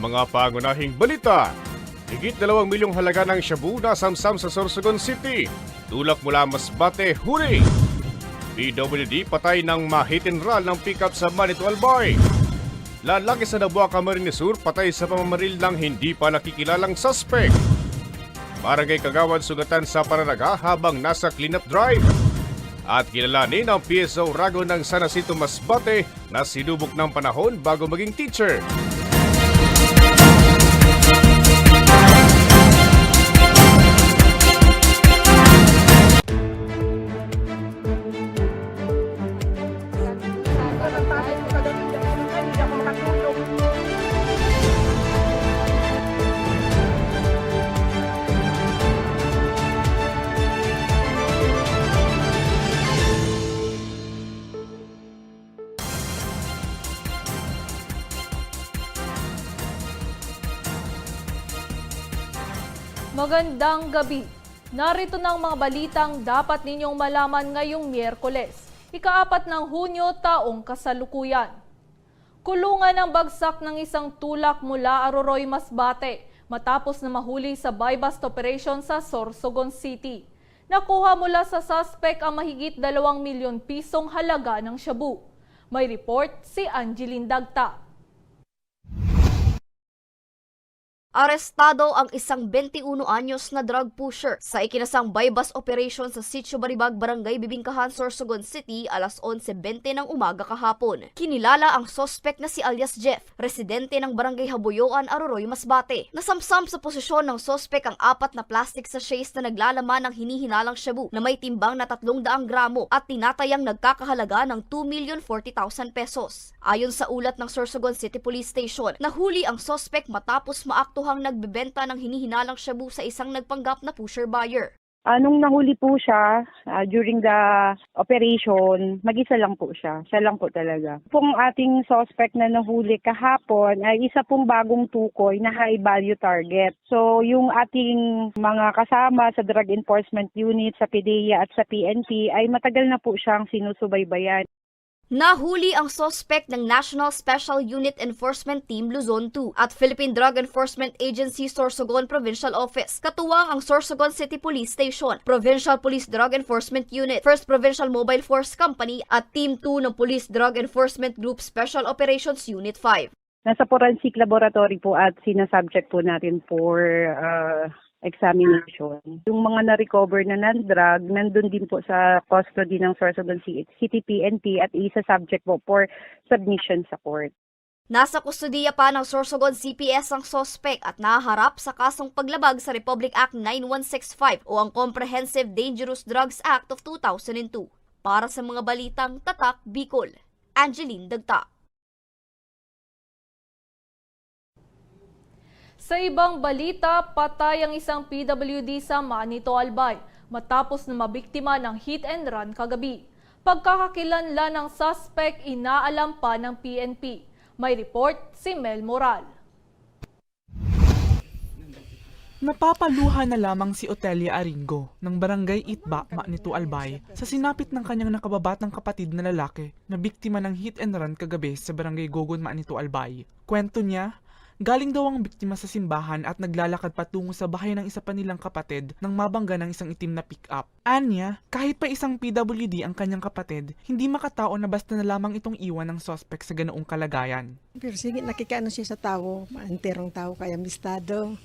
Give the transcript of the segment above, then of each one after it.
mga pangunahing balita. Higit dalawang milyong halaga ng shabu na samsam sa Sorsogon City. Tulak mula Masbate, huli. PWD patay ng mahitinral ng pickup sa Manito Albay. Lalaki sa Nabua Camarines Sur patay sa pamamaril ng hindi pa nakikilalang suspect. Barangay Kagawad sugatan sa pananaga habang nasa cleanup drive. At kilalanin ang PSO Rago ng San Masbate na sinubok ng panahon bago maging teacher. Magandang gabi. Narito ng mga balitang dapat ninyong malaman ngayong Miyerkules, ikaapat ng Hunyo taong kasalukuyan. Kulungan ang bagsak ng isang tulak mula Aroroy, Masbate matapos na mahuli sa buy-bust operation sa Sorsogon City. Nakuha mula sa suspect ang mahigit 2 milyon pisong halaga ng shabu. May report si Angeline Dagta. Arestado ang isang 21 anyos na drug pusher sa ikinasang buy-bust operation sa Sitio Baribag, Barangay Bibingkahan, Sorsogon City alas 11.20 ng umaga kahapon. Kinilala ang sospek na si alias Jeff, residente ng Barangay Habuyoan, Aroroy, Masbate. Nasamsam sa posisyon ng sospek ang apat na plastic sachets na naglalaman ng hinihinalang shabu na may timbang na 300 gramo at tinatayang nagkakahalaga ng 2,040,000 pesos. Ayon sa ulat ng Sorsogon City Police Station, nahuli ang sospek matapos maaktuhang nagbebenta ng hinihinalang shabu sa isang nagpanggap na pusher buyer. Anong nahuli po siya ah, during the operation, mag-isa lang po siya. Siya lang po talaga. Pong ating suspect na nahuli kahapon ay isa pong bagong tukoy na high value target. So yung ating mga kasama sa Drug Enforcement Unit, sa PDEA at sa PNP ay matagal na po siyang sinusubaybayan. Nahuli ang sospek ng National Special Unit Enforcement Team Luzon 2 at Philippine Drug Enforcement Agency Sorsogon Provincial Office. Katuwang ang Sorsogon City Police Station, Provincial Police Drug Enforcement Unit, 1st Provincial Mobile Force Company at Team 2 ng Police Drug Enforcement Group Special Operations Unit 5. Nasa forensic laboratory po at sinasubject po natin for ah, examination. Yung mga na-recover na non-drug, nandun din po sa custody ng Sorsogon Ci- City PNP at isa subject po for submission sa court. Nasa kustodiya pa ng Sorsogon CPS ang sospek at naharap sa kasong paglabag sa Republic Act 9165 o ang Comprehensive Dangerous Drugs Act of 2002. Para sa mga balitang Tatak Bicol, Angeline Dagta. Sa ibang balita, patay ang isang PWD sa Manito Albay matapos na mabiktima ng hit and run kagabi. Pagkakakilanlan ng suspect inaalam pa ng PNP. May report si Mel Moral. Napapaluha na lamang si Otelia Aringo ng barangay Itba, Manito Albay sa sinapit ng kanyang nakababatang kapatid na lalaki na biktima ng hit and run kagabi sa barangay Gogon, Manito Albay. Kwento niya, galing daw ang biktima sa simbahan at naglalakad patungo sa bahay ng isa pa nilang kapatid nang mabangga ng isang itim na pick-up. Anya, kahit pa isang PWD ang kanyang kapatid, hindi makatao na basta na lamang itong iwan ng suspect sa ganoong kalagayan. Pero sige, nakikaano siya sa tao, maanterong tao kaya mistado.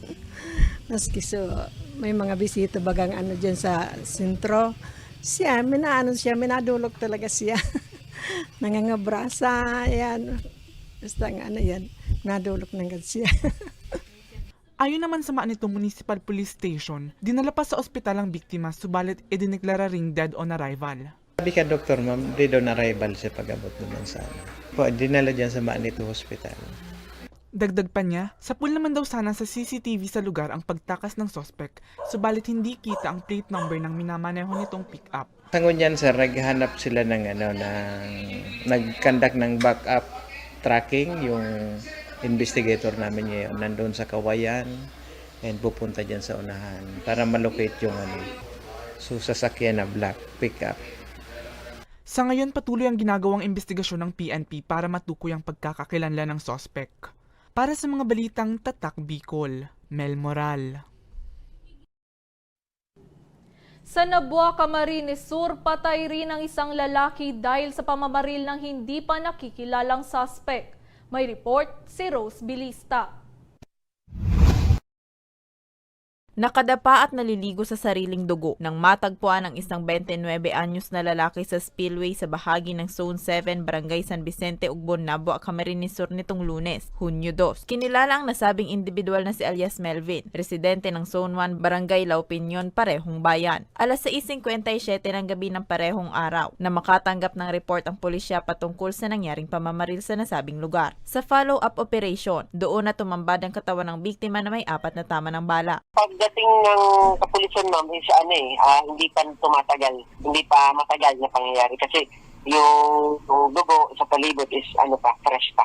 Maski so, may mga bisita bagang ano dyan sa sentro. Siya, minaano siya, minadulog talaga siya. Nangangabrasa, yan. Basta ano yan, nadulog ng siya. Ayon naman sa Manito Municipal Police Station, dinala pa sa ospital ang biktima subalit idineklara ring dead on arrival. Sabi ka, Doktor, ma'am, di daw na-arrival siya pag-abot naman sa ano. Po, dinala dyan sa Manito Hospital. Dagdag pa niya, sa pool naman daw sana sa CCTV sa lugar ang pagtakas ng sospek, subalit hindi kita ang plate number ng minamaneho nitong pick-up. Sa ngunyan, sir, naghanap sila ng ano, ng, nag-conduct ng backup tracking, yung investigator namin ngayon, nandun sa Kawayan, and pupunta dyan sa unahan para malocate yung ano, so sasakyan na black pickup. Sa ngayon patuloy ang ginagawang investigasyon ng PNP para matukoy ang pagkakakilanlan ng sospek. Para sa mga balitang Tatak Bicol, Mel Moral. Sa Nabua, Camarines Sur, patay rin ang isang lalaki dahil sa pamamaril ng hindi pa nakikilalang suspect. May report si Rose Bilista. Nakadapa at naliligo sa sariling dugo nang matagpuan ang isang 29 anyos na lalaki sa spillway sa bahagi ng Zone 7, Barangay San Vicente, Ugbon, Nabo, Camarines Sur nitong lunes, Hunyo 2. Kinilala ang nasabing individual na si alias Melvin, residente ng Zone 1, Barangay La Opinion, parehong bayan. Alas 6.57 ng gabi ng parehong araw na makatanggap ng report ang pulisya patungkol sa nangyaring pamamaril sa nasabing lugar. Sa follow-up operation, doon na tumambad ang katawan ng biktima na may apat na tama ng bala. Pagdating ng kapulisan ma'am is ano eh, ah, hindi pa tumatagal, hindi pa matagal na pangyayari kasi yung, yung dugo sa palibot is ano pa, fresh pa.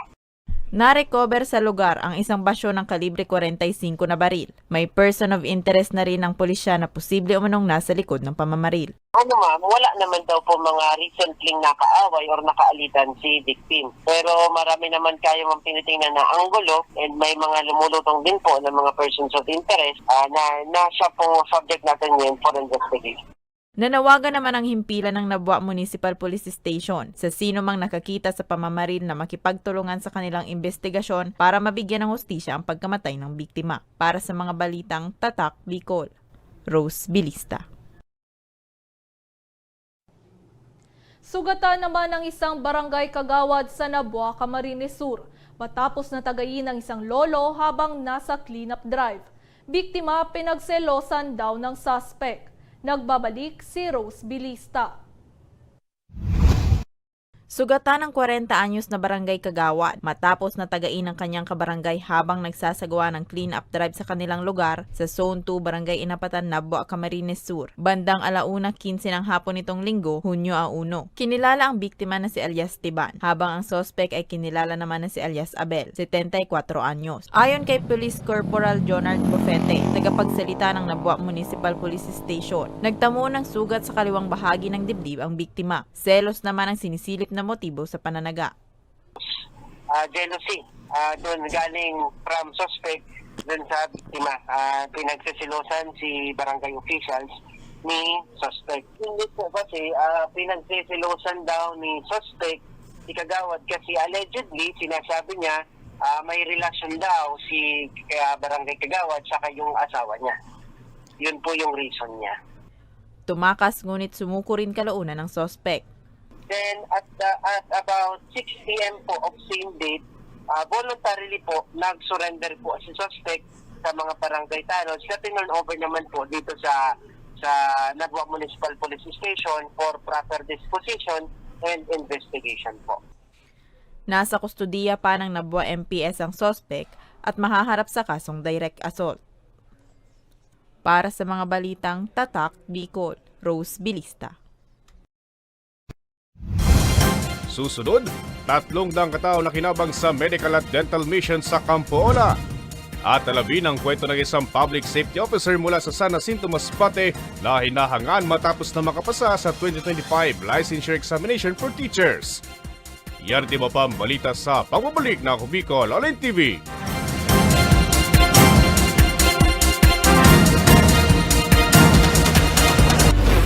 Na-recover sa lugar ang isang basyo ng kalibre 45 na baril. May person of interest na rin ang pulisya na posible umanong nasa likod ng pamamaril. Ano ma'am, wala naman daw po mga recently nakaaway or nakaalitan si victim. Pero marami naman kayo ma'am tinitingnan na anggulo and may mga lumulutong din po ng mga persons of interest ah, na, na siya po subject natin ngayon for investigation. Nanawagan naman ang himpilan ng Nabwa Municipal Police Station sa sino mang nakakita sa pamamaril na makipagtulungan sa kanilang investigasyon para mabigyan ng hustisya ang pagkamatay ng biktima. Para sa mga balitang Tatak Bicol, Rose Bilista. Sugatan naman ng isang barangay kagawad sa Nabua, Camarines Sur matapos na tagayin ng isang lolo habang nasa cleanup drive. Biktima pinagselosan daw ng suspect. Nagbabalik si Rose Bilista. Sugatan ng 40 anyos na barangay Kagawad matapos na tagain ng kanyang kabarangay habang nagsasagawa ng clean-up drive sa kanilang lugar sa Zone 2 Barangay Inapatan, Nabbo, Camarines Sur. Bandang alauna 15 ng hapon nitong linggo, Hunyo a 1. Kinilala ang biktima na si alias Tiban, habang ang suspect ay kinilala naman na si alias Abel, 74 anyos. Ayon kay Police Corporal Jonard Bufete, tagapagsalita ng Nabwa Municipal Police Station, nagtamo ng sugat sa kaliwang bahagi ng dibdib ang biktima. Selos naman ang sinisilip na motibo sa pananaga. Ah, jealousy. Ah, doon galing from suspect doon sa biktima. Ah, pinagsisilosan si barangay officials ni suspect. Hindi po kasi ah, pinagsisilosan daw ni suspect si Kagawad kasi allegedly sinasabi niya ah, may relasyon daw si kaya barangay Kagawad saka yung asawa niya. Yun po yung reason niya. Tumakas ngunit sumuko rin kalaunan ng suspect. Then at the, at about 6 p.m. po of same date, uh, voluntarily po nag-surrender po si suspect sa mga barangay tanod. Siya tinurn over naman po dito sa sa Nagwa Municipal Police Station for proper disposition and investigation po. Nasa kustudiya pa ng Nabwa MPS ang suspect at mahaharap sa kasong direct assault. Para sa mga balitang Tatak Bicol, Rose Bilista. Susunod, tatlong dang katao na kinabang sa medical at dental mission sa Campoola. At alabin ang kwento ng isang public safety officer mula sa San Jacinto Masbate na hinahangan matapos na makapasa sa 2025 licensure examination for teachers. Yan di ba pa ang balita sa pagbabalik na Kubicol Online TV.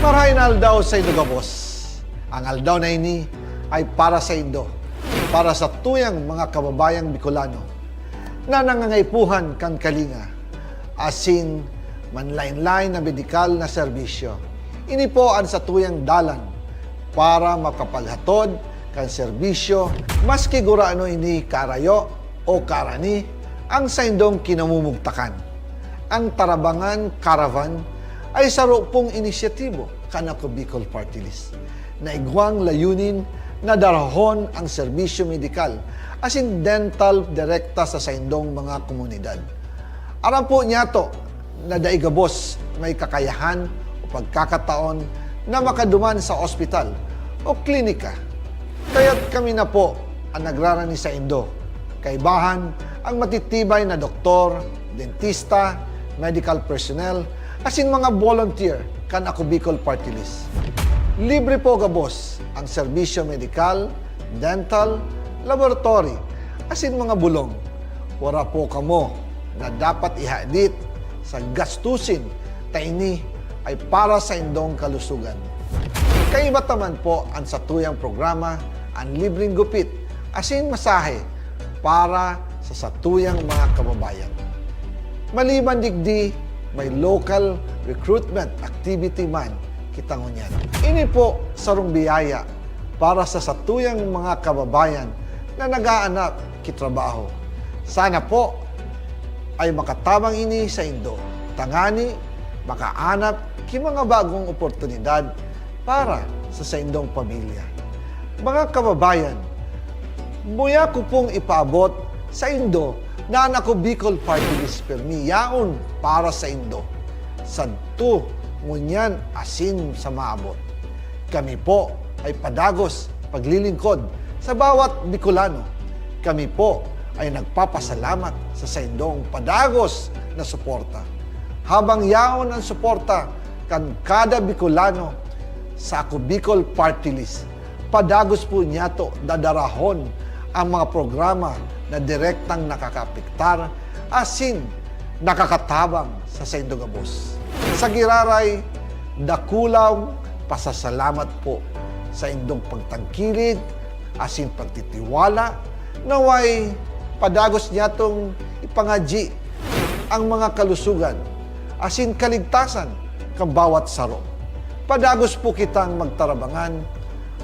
Marahin aldaw sa Indo Gabos. Ang aldaw na ini ay para sa Indo, para sa tuyang mga kababayang Bicolano na nangangaipuhan kan kalinga, asin manlain-lain na medikal na serbisyo. Ini po ang sa tuyang dalan para makapaghatod kan serbisyo maski guraano ini karayo o karani ang sa indong kinamumugtakan. Ang Tarabangan Caravan ay saro pong inisyatibo kanako Bicol Party List na igwang layunin na darahon ang serbisyo medikal as in dental direkta sa saindong mga komunidad. Aram po niya to na daigabos may kakayahan o pagkakataon na makaduman sa ospital o klinika. Kaya't kami na po ang nagrarani sa Indo. Kaibahan ang matitibay na doktor, dentista, medical personnel, asin mga volunteer kan ako Bicol Party List. Libre po gabos ang serbisyo medikal, dental, laboratory, asin mga bulong. wala po kamo na dapat ihadit sa gastusin taini ay para sa indong kalusugan. Kaiba taman po ang satuyang programa ang libreng gupit asin masahe para sa satuyang mga kababayan. Maliban digdi, may local recruitment activity man kita ngunyan. Ini po sarong biyaya para sa satuyang mga kababayan na nag-aanap kitrabaho. Sana po ay makatabang ini sa Indo. Tangani, makaanap ki mga bagong oportunidad para sa sa Indong pamilya. Mga kababayan, Muya ko pong ipaabot sa Indo na anak ko Bicol Party List Permi yaon para sa Indo. Santo, ngunyan asin sa maabot. Kami po ay padagos paglilingkod sa bawat Bicolano. Kami po ay nagpapasalamat sa Saindong padagos na suporta. Habang yaon ang suporta kan kada Bicolano sa Ako Bicol Party List, padagos po niya to dadarahon ang mga programa na direktang nakakapiktar asin nakakatabang sa Saindogabos. Sa Giraray, dakulaw pasasalamat po sa indong pagtangkilig asin pagtitiwala naway padagos niya tong ipangaji ang mga kalusugan asin kaligtasan kang bawat saro. Padagos po kitang magtarabangan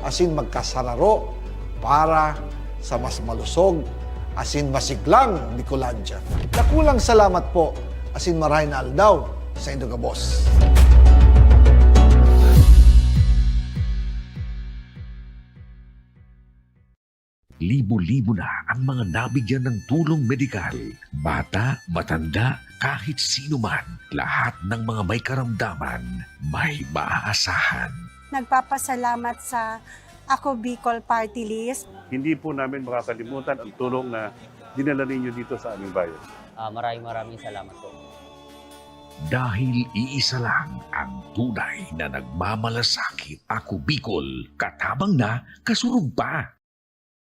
asin magkasararo para sa mas malusog asin masiglang Bicolandia. Nakulang salamat po asin maray na aldaw sa Indogabos. Libo-libo na ang mga nabigyan ng tulong medikal. Bata, matanda, kahit sino man, lahat ng mga may karamdaman, may maaasahan. nagpapasalamat sa Ako Bicol Party List. Hindi po namin makakalimutan ang tulong na dinala ninyo dito sa aming bayan. Ah, maraming maraming salamat po. Dahil iisa lang ang tunay na nagmamalasakit. Ako Bicol, katabang na, kasurug pa.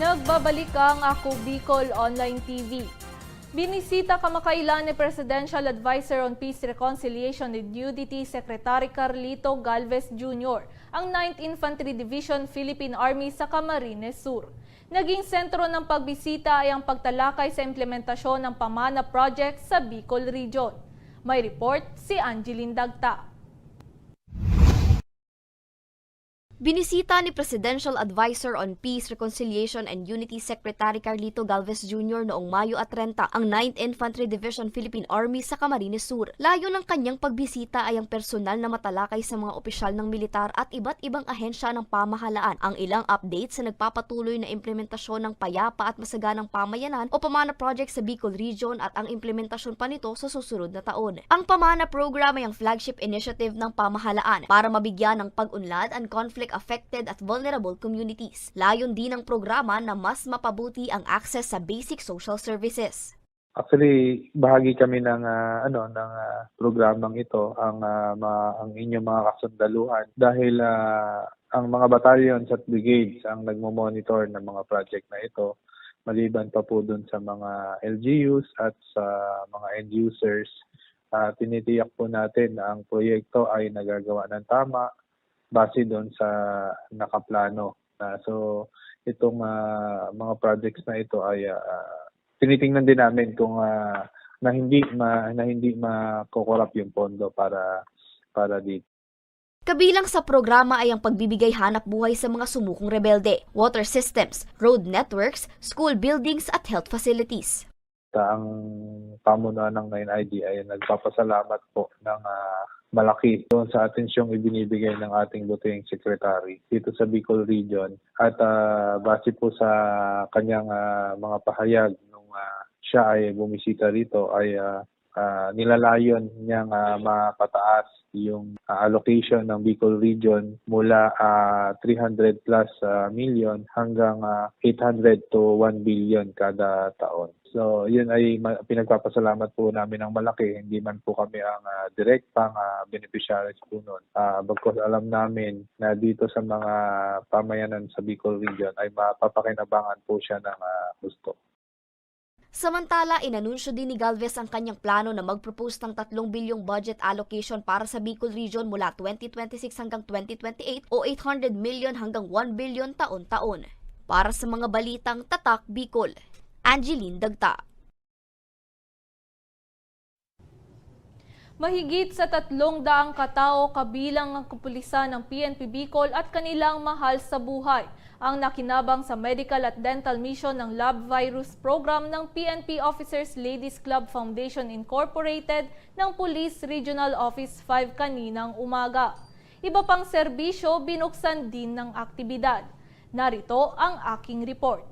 Nagbabalik ang Ako Bicol Online TV. Binisita kamakailan ni Presidential Advisor on Peace, Reconciliation and Unity Secretary Carlito Galvez Jr. ang 9th Infantry Division Philippine Army sa Camarines Sur. Naging sentro ng pagbisita ay ang pagtalakay sa implementasyon ng Pamana Project sa Bicol Region. May report si Angeline Dagta. Binisita ni Presidential Advisor on Peace, Reconciliation and Unity Secretary Carlito Galvez Jr. noong Mayo at 30 ang 9th Infantry Division Philippine Army sa Camarines Sur. Layo ng kanyang pagbisita ay ang personal na matalakay sa mga opisyal ng militar at iba't ibang ahensya ng pamahalaan. Ang ilang updates sa nagpapatuloy na implementasyon ng payapa at masaganang pamayanan o pamana project sa Bicol Region at ang implementasyon pa nito sa susunod na taon. Ang pamana program ay ang flagship initiative ng pamahalaan para mabigyan ng pag-unlad ang conflict-affected at vulnerable communities. Layon din ng programa na mas mapabuti ang access sa basic social services. Actually, bahagi kami ng ah, ano ng ah, programang ito ang ah, ma- ang inyong mga kasundaluhan dahil ah, ang mga battalions at brigades ang nagmo-monitor ng mga project na ito maliban pa po dun sa mga LGUs at sa mga end users ah, tinitiyak po natin na ang proyekto ay nagagawa ng tama base doon sa nakaplano. na so itong ah, mga projects na ito ay ah, tinitingnan din namin kung ah, na hindi ma, na hindi makokorap yung pondo para para dito. Kabilang sa programa ay ang pagbibigay hanap buhay sa mga sumukong rebelde, water systems, road networks, school buildings at health facilities. Ang pamunuan ng 9ID ay nagpapasalamat po ng ah, malaki doon sa atensyong ibinibigay ng ating butihing secretary dito sa Bicol Region at ah, base po sa kanyang ah, mga pahayag nung ah, siya ay bumisita rito ay ah, ah, nilalayon niyang ah, mapataas yung ah, allocation ng Bicol Region mula ah, 300 plus ah, million hanggang ah, 800 to 1 billion kada taon. So, yun ay ma- pinagpapasalamat po namin ng malaki. Hindi man po kami ang uh, direktang uh, beneficiaries po nun. Uh, bagkos alam namin na dito sa mga pamayanan sa Bicol Region ay mapapakinabangan po siya ng ah, gusto. Samantala, inanunsyo din ni Galvez ang kanyang plano na mag-propose ng 3 bilyong budget allocation para sa Bicol Region mula 2026 hanggang 2028 o 800 million hanggang 1 billion taon-taon. Para sa mga balitang Tatak Bicol, Angeline Dagta. Mahigit sa tatlong daang katao kabilang ang kapulisan ng PNP Bicol at kanilang mahal sa buhay ang nakinabang sa medical at dental mission ng lab virus program ng PNP Officers Ladies Club Foundation Incorporated ng Police Regional Office 5 kaninang umaga. Iba pang serbisyo binuksan din ng aktibidad. Narito ang aking report.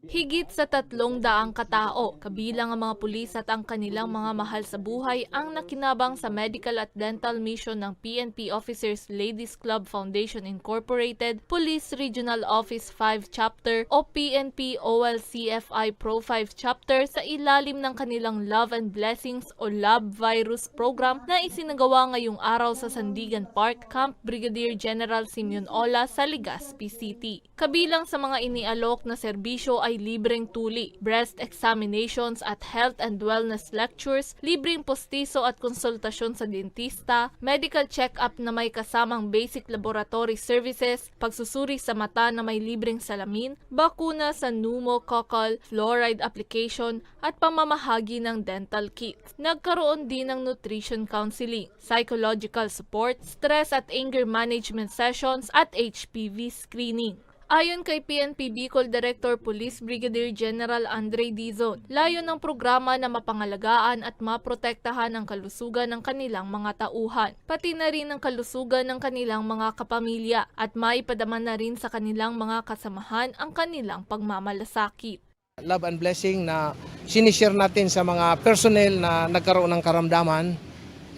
Higit sa tatlong daang katao, kabilang ang mga pulis at ang kanilang mga mahal sa buhay ang nakinabang sa medical at dental mission ng PNP Officers Ladies Club Foundation Incorporated, Police Regional Office 5 Chapter o PNP OLCFI Pro 5 Chapter sa ilalim ng kanilang Love and Blessings o Love Virus Program na isinagawa ngayong araw sa Sandigan Park, Camp Brigadier General Simeon Ola sa Legazpi City. Kabilang sa mga inialok na serbisyo ay libreng tuli, breast examinations at health and wellness lectures, libreng postiso at konsultasyon sa dentista, medical check-up na may kasamang basic laboratory services, pagsusuri sa mata na may libreng salamin, bakuna sa pneumococcal, fluoride application at pamamahagi ng dental kits. Nagkaroon din ng nutrition counseling, psychological support, stress at anger management sessions at HPV screening. Ayon kay PNP Bicol Director Police Brigadier General Andre Dizon, layo ng programa na mapangalagaan at maprotektahan ang kalusugan ng kanilang mga tauhan, pati na rin ang kalusugan ng kanilang mga kapamilya at maipadaman na rin sa kanilang mga kasamahan ang kanilang pagmamalasakit. love and blessing na sinishare natin sa mga personnel na nagkaroon ng karamdaman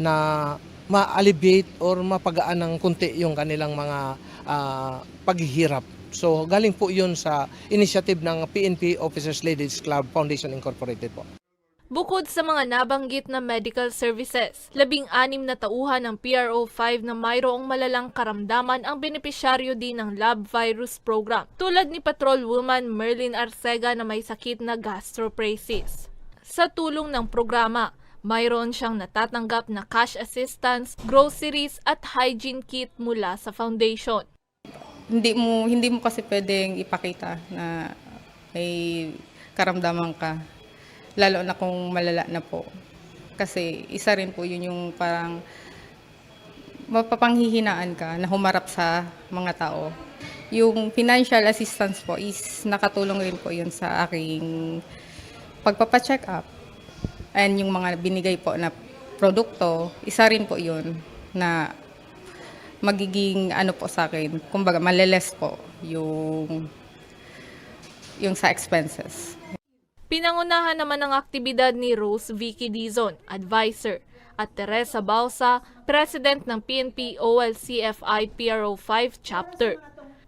na ma-alleviate or mapagaan ng kunti yung kanilang mga ah, paghihirap. So galing po yun sa initiative ng PNP Officers Ladies Club Foundation Incorporated po. Bukod sa mga nabanggit na medical services, labing-anim na tauhan ng PRO5 na mayroong malalang karamdaman ang benepisyaryo din ng lab virus program, tulad ni Patrol Woman Merlin Arcega na may sakit na gastroparesis. Sa tulong ng programa, mayroon siyang natatanggap na cash assistance, groceries at hygiene kit mula sa foundation. Hindi mo hindi mo kasi pwedeng ipakita na may karamdaman ka lalo na kung malala na po kasi isa rin po yun yung parang mapapanghihinaan ka na humarap sa mga tao. Yung financial assistance po is nakatulong rin po yun sa aking pagpapacheck up. And yung mga binigay po na produkto, isa rin po yun na magiging ano po sa akin, kumbaga maleles po yung yung sa expenses. Pinangunahan naman ng aktibidad ni Rose Vicky Dizon, advisor, at Teresa Balsa, president ng PNP OLCFI PRO 5 chapter.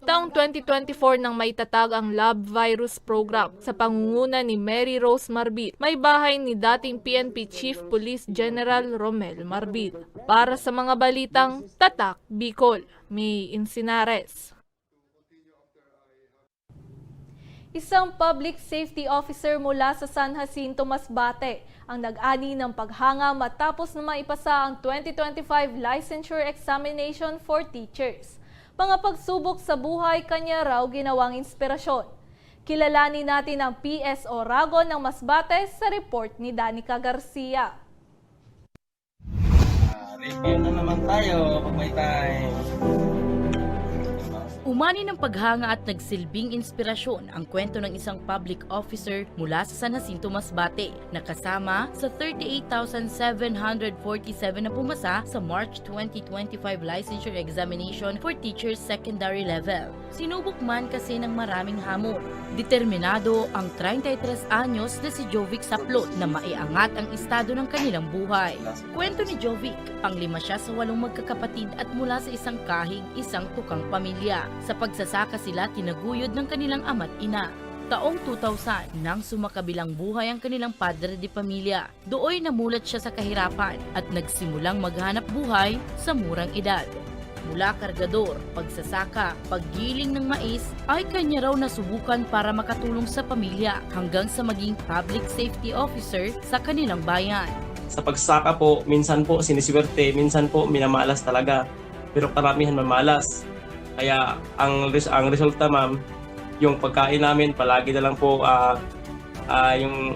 Taong 2024 nang may tatag ang Lab Virus Program sa pangunguna ni Mary Rose Marbit, may bahay ni dating PNP Chief Police General Romel Marbit. Para sa mga balitang Tatak Bicol, May Insinares. Isang public safety officer mula sa San Jacinto, Masbate ang nag-ani ng paghanga matapos na maipasa ang 2025 licensure examination for teachers. Mga pagsubok sa buhay kanya raw ginawang inspirasyon. Kilalanin natin ang PSO Ragon ng Masbate sa report ni Danica Garcia. Review na naman tayo pag may time. Umani ng paghanga at nagsilbing inspirasyon ang kwento ng isang public officer mula sa San Jacinto, Masbate na kasama sa 38,747 na pumasa sa March 2025 licensure examination for teachers secondary level. Sinubok man kasi ng maraming hamon. Determinado ang 33 anyos na si Jovic Saplot na maiangat ang estado ng kanilang buhay. Kwento ni Jovic, panglima siya sa walong magkakapatid at mula sa isang kahig, isang tukang pamilya. Sa pagsasaka sila tinaguyod ng kanilang ama't ina. Taong 2000, nang sumakabilang buhay ang kanilang padre de pamilya, dooy namulat siya sa kahirapan at nagsimulang maghanap buhay sa murang edad. Mula kargador, pagsasaka, paggiling ng mais, ay kanya raw nasubukan para makatulong sa pamilya hanggang sa maging public safety officer sa kanilang bayan. Sa pagsaka po, minsan po siniswerte, minsan po minamalas talaga. Pero karamihan mamalas. Kaya ang res- ang resulta ma'am, yung pagkain namin palagi na lang po ah ah, yung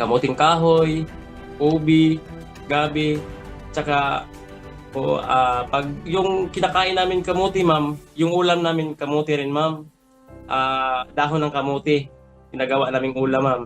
kamuting kahoy, ubi, gabi, tsaka po ah, pag yung kinakain namin kamuti ma'am, yung ulam namin kamuti rin ma'am. Ah, dahon ng kamuti. Ginagawa naming ulam ma'am.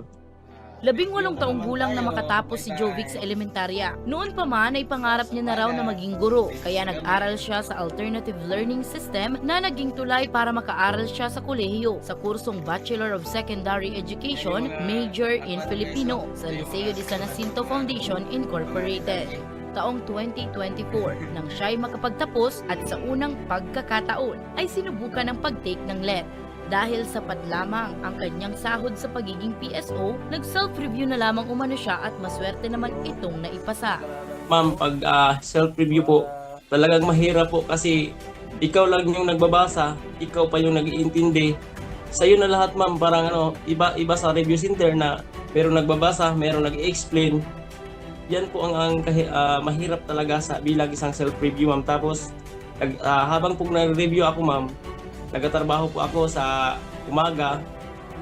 Labing walong taong gulang na makatapos si Jovic sa elementarya. Noon pa man ay pangarap niya na raw na maging guro, kaya nag-aral siya sa alternative learning system na naging tulay para makaaral siya sa kolehiyo sa kursong Bachelor of Secondary Education, Major in Filipino sa Liceo de San Jacinto Foundation Incorporated taong 2024 nang siya'y makapagtapos at sa unang pagkakataon ay sinubukan ang pag-take ng LET. Dahil sapat lamang ang kanyang sahod sa pagiging PSO, nag-self-review na lamang umano siya at maswerte naman itong naipasa. Ma'am, pag ah, self-review po, talagang mahirap po kasi ikaw lang yung nagbabasa, ikaw pa yung nag-iintindi. Sa'yo na lahat ma'am, parang ano, iba, iba sa review center na merong nagbabasa, merong nag-explain. Yan po ang, ang ah, mahirap talaga sa bilang isang self-review ma'am. Tapos, ah, habang po nag-review ako ma'am, nagatrabaho po ako sa umaga.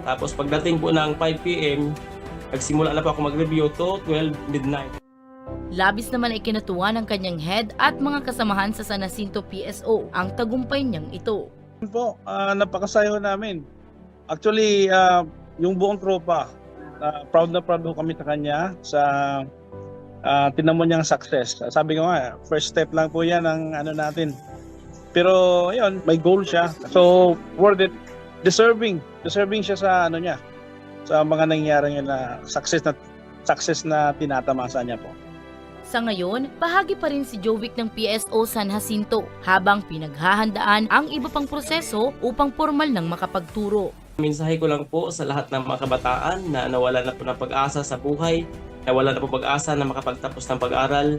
Tapos pagdating po ng 5 p.m., nagsimula na po ako mag-review to 12 midnight. Labis naman ay kinatuwa ng kanyang head at mga kasamahan sa San Jacinto PSO ang tagumpay niyang ito. po, ah, napakasayo namin. Actually, ah, yung buong tropa, ah, proud na proud kami sa kanya sa uh, tinamo niyang success. Sabi ko nga, first step lang po yan ang ano natin. Pero ayun, may goal siya. So, worth it. Deserving. Deserving siya sa ano niya. Sa mga nangyayari niya na success na success na tinatamasa niya po. Sa ngayon, bahagi pa rin si Jovic ng PSO San Jacinto habang pinaghahandaan ang iba pang proseso upang formal ng makapagturo. Mensahe ko lang po sa lahat ng mga kabataan na nawala na po ng pag-asa sa buhay, nawala na po pag-asa na makapagtapos ng pag-aral.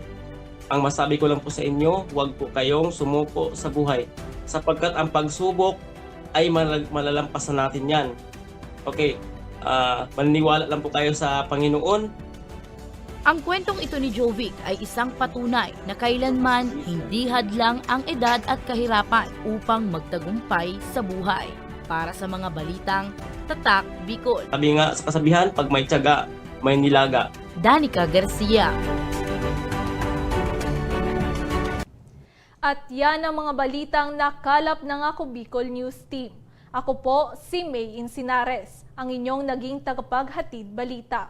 Ang masabi ko lang po sa inyo, huwag po kayong sumuko sa buhay. Sapagkat ang pagsubok ay mal- malalampasan natin yan. Okay, ah maniniwala lang po kayo sa Panginoon. Ang kwentong ito ni Jovic ay isang patunay na kailanman hindi hadlang ang edad at kahirapan upang magtagumpay sa buhay. Para sa mga balitang Tatak Bicol. Sabi nga sa kasabihan, pag may tiyaga, may nilaga. Danica Garcia. At yan ang mga balitang nakalap ng ako Bicol News Team. Ako po si May Insinares, ang inyong naging tagapaghatid balita.